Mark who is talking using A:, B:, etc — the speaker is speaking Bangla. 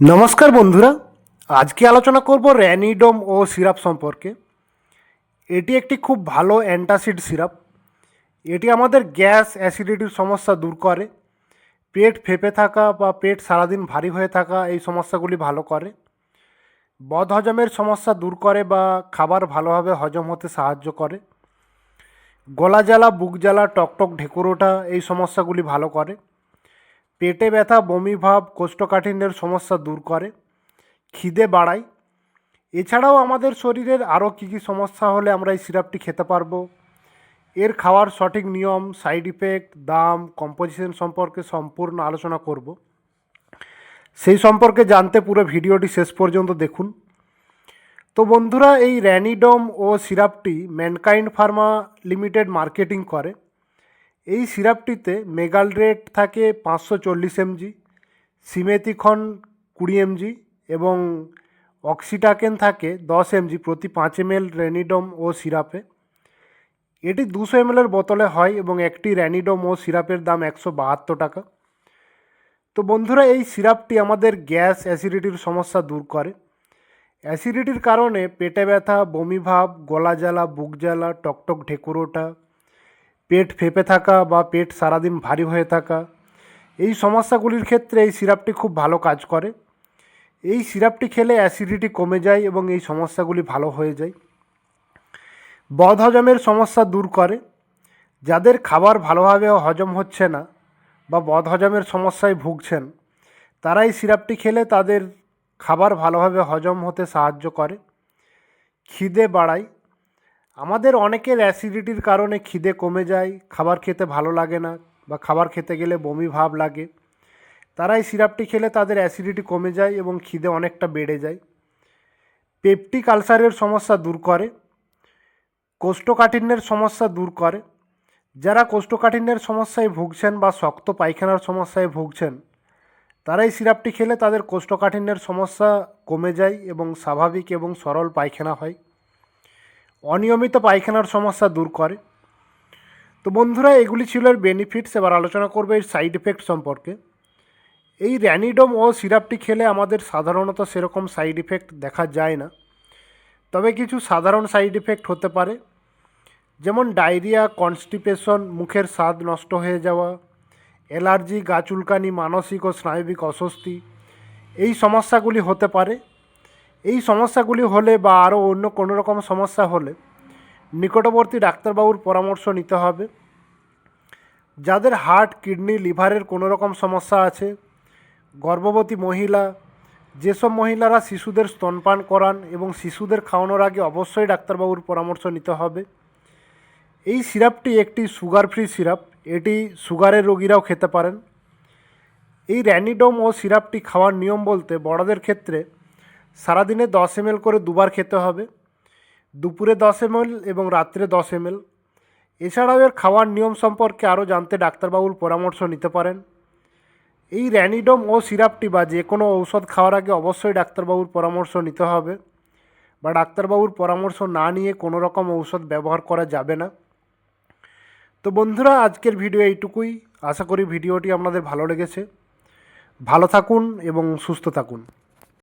A: নমস্কার বন্ধুরা, আজকে আলোচনা করব র্যানিডোম ও সিরাপ সম্পর্কে। এটি একটি খুব ভালো অ্যান্টাসিড সিরাপ। এটি আমাদের গ্যাস অ্যাসিডিটির সমস্যা দূর করে, পেট ফেপে থাকা বা পেট সারাদিন ভারী হয়ে থাকা এই সমস্যাগুলি ভালো করে। বদহজমের সমস্যা দূর করে বা খাবার ভালোভাবে হজম হতে সাহায্য করে। গলা জ্বালা বুক জ্বালা টকটক ঢেকুর ওঠা এই সমস্যাগুলি ভালো করে। পেটে ব্যথা, বমি ভাব, কোষ্ঠকাঠিন্যের সমস্যা দূর করে, খিদে বাড়ায়। এছাড়াও আমাদের শরীরের আরও কী কী সমস্যা হলে আমরা এই সিরাপটি খেতে পারব? এর খাওয়ার সঠিক নিয়ম, সাইড ইফেক্ট, দাম, কম্পোজিশন সম্পর্কে সম্পূর্ণ আলোচনা করব। সেই সম্পর্কে জানতে পুরো ভিডিওটি শেষ পর্যন্ত দেখুন। তো বন্ধুরা, এই র্যানিডম ও সিরাপটি ম্যানকাইন্ড ফার্মা লিমিটেড মার্কেটিং করে। এই সিরাপটিতে মেগাল রেট থাকে পাঁচশো চল্লিশ এমজি সিমেথিখন কুড়ি এমজি এবং অক্সিটাকেন থাকে দশ এমজি প্রতি পাঁচ এমএল র্যানিডম ও সিরাপে। এটি দুশো এমএলের বোতলে হয় এবং একটি র্যানিডম ও সিরাপের দাম একশো বাহাত্তর টাকা। তো বন্ধুরা, এই সিরাপটি আমাদের গ্যাস অ্যাসিডিটির সমস্যা দূর করে। অ্যাসিডিটির কারণে পেটে ব্যথা, বমি ভাব, গলা জ্বালা, বুক জ্বালা, টকটক ঢেকুর ওঠা পেট ফেপে থাকা বা পেট সারাদিন ভারী হয়ে থাকা, এই সমস্যাগুলির ক্ষেত্রে এই সিরাপটি খুব ভালো কাজ করে। এই সিরাপটি খেলে অ্যাসিডিটি কমে যায় এবং এই সমস্যাগুলি ভালো হয়ে যায়। বদহজমের সমস্যা দূর করে। যাদের খাবার ভালোভাবে হজম হচ্ছে না বা বদ হজমের সমস্যায় ভুগছেন তারা এই সিরাপটি খেলে তাদের খাবার ভালোভাবে হজম হতে সাহায্য করে। খিদে বাড়ায় আমাদের অনেকের অ্যাসিডিটির কারণে খিদে কমে যায়, খাবার খেতে ভালো লাগে না বা খাবার খেতে গেলে বমি ভাব লাগে। তারা এই সিরাপটি খেলে তাদের অ্যাসিডিটি কমে যায় এবং খিদে অনেকটা বেড়ে যায়। পেপটিক আলসারের সমস্যা দূর করে, কোষ্ঠকাঠিন্যের সমস্যা দূর করে। যারা কোষ্ঠকাঠিন্যের সমস্যায় ভুগছেন বা শক্ত পায়খানার সমস্যায় ভুগছেন, তারা এই সিরাপটি খেলে তাদের কোষ্ঠকাঠিন্যের সমস্যা কমে যায় এবং স্বাভাবিক এবং সরল পায়খানা হয়। অনিয়মিত পায়খানার সমস্যা দূর করে। তো বন্ধুরা, এগুলি ছিল এর বেনিফিটস এবার আলোচনা করবে এর সাইড এফেক্ট সম্পর্কে। এই র্যানিডম ও সিরাপটি খেলে আমাদের সাধারণত সেরকম সাইড ইফেক্ট দেখা যায় না। তবে কিছু সাধারণ সাইড ইফেক্ট হতে পারে। যেমন ডায়রিয়া কনস্টিপেশন মুখের স্বাদ নষ্ট হয়ে যাওয়া অ্যালার্জি গা চুলকানি, মানসিক ও স্নায়বিক অস্বস্তি। এই সমস্যাগুলি হতে পারে। এই সমস্যাগুলি হলে বা আরও অন্য কোনো রকম সমস্যা হলে নিকটবর্তী ডাক্তারবাবুর পরামর্শ নিতে হবে। যাদের হার্ট, কিডনি, লিভারের কোনো রকম সমস্যা আছে, গর্ভবতী মহিলা, যেসব মহিলারা শিশুদের স্তনপান করান এবং শিশুদের খাওয়ানোর আগে অবশ্যই ডাক্তারবাবুর পরামর্শ নিতে হবে। এই সিরাপটি একটি সুগার ফ্রি সিরাপ, এটি সুগারের রোগীরাও খেতে পারেন। এই র্যানিডোম ও সিরাপটি খাওয়ার নিয়ম বলতে বড়দের ক্ষেত্রে সারাদিনে দশ এমএল করে দুবার খেতে হবে, দুপুরে দশ এমএল এবং রাত্রে দশ এমএল। এছাড়াও এর খাওয়ার নিয়ম সম্পর্কে আরও জানতে ডাক্তারবাবুর পরামর্শ নিতে পারেন। এই র্যানিডম ও সিরাপটি বা যে কোনো ঔষধ খাওয়ার আগে অবশ্যই ডাক্তারবাবুর পরামর্শ নিতে হবে বা ডাক্তারবাবুর পরামর্শ না নিয়ে কোনো রকম ঔষধ ব্যবহার করা যাবে না। তো বন্ধুরা, আজকের ভিডিও এইটুকুই। আশা করি ভিডিওটি আপনাদের ভালো লেগেছে। ভালো থাকুন এবং সুস্থ থাকুন।